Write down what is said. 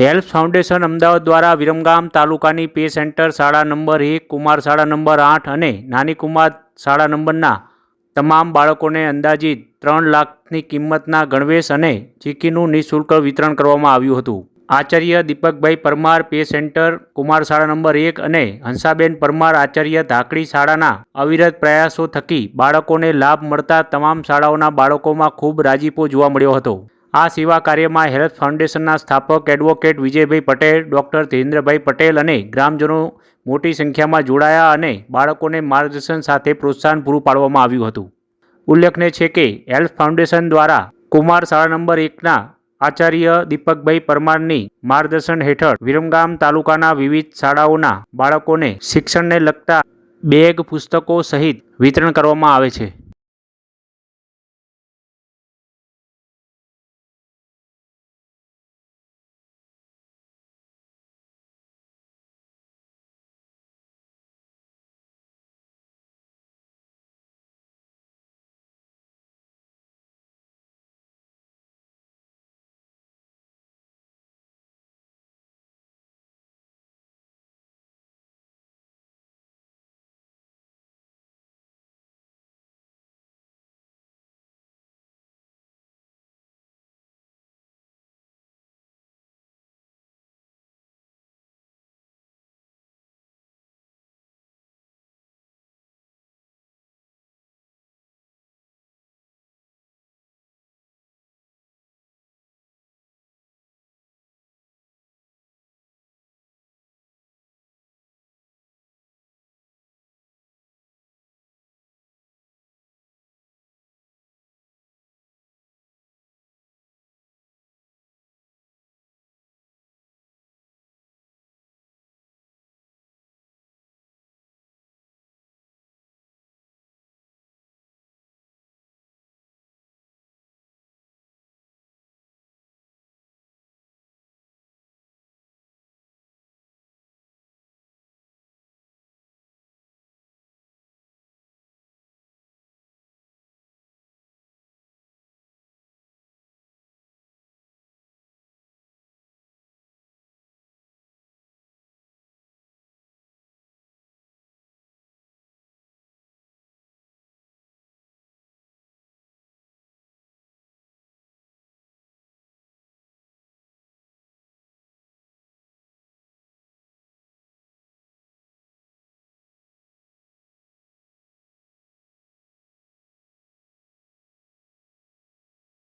Help foundation Ahmedabad દ્વારા વિરમગામ તાલુકાની pay centre શાળા નંબર એક, કુમાર શાળા નંબર આઠ અને નાની કુમાર શાળા નંબરના તમામ બાળકોને અંદાજિત ત્રણ લાખની કિંમતના ગણવેશ અને ચીકીનું નિઃશુલ્ક વિતરણ કરવામાં આવ્યું હતું. આચાર્ય દીપકભાઈ પરમાર પે સેન્ટર, કુમાર શાળા નંબર એક અને હંસાબેન પરમાર આચાર્ય ધાકડી શાળાના અવિરત પ્રયાસો થકી બાળકોને લાભ મળતા તમામ શાળાઓના બાળકોમાં ખૂબ રાજીપો જોવા મળ્યો હતો. આ સેવા કાર્યમાં હેલ્થ ફાઉન્ડેશનના સ્થાપક એડવોકેટ વિજયભાઈ પટેલ, ડૉક્ટર ધીરેન્દ્રભાઈ પટેલ અને ગ્રામજનો મોટી સંખ્યામાં જોડાયા અને બાળકોને માર્ગદર્શન સાથે પ્રોત્સાહન પૂરું પાડવામાં આવ્યું હતું. ઉલ્લેખનીય છે કે હેલ્થ ફાઉન્ડેશન દ્વારા કુમાર શાળા નંબર એકના આચાર્ય દીપકભાઈ પરમારની માર્ગદર્શન હેઠળ વિરમગામ તાલુકાના વિવિધ શાળાઓના બાળકોને શિક્ષણને લગતા બેગ પુસ્તકો સહિત વિતરણ કરવામાં આવે છે.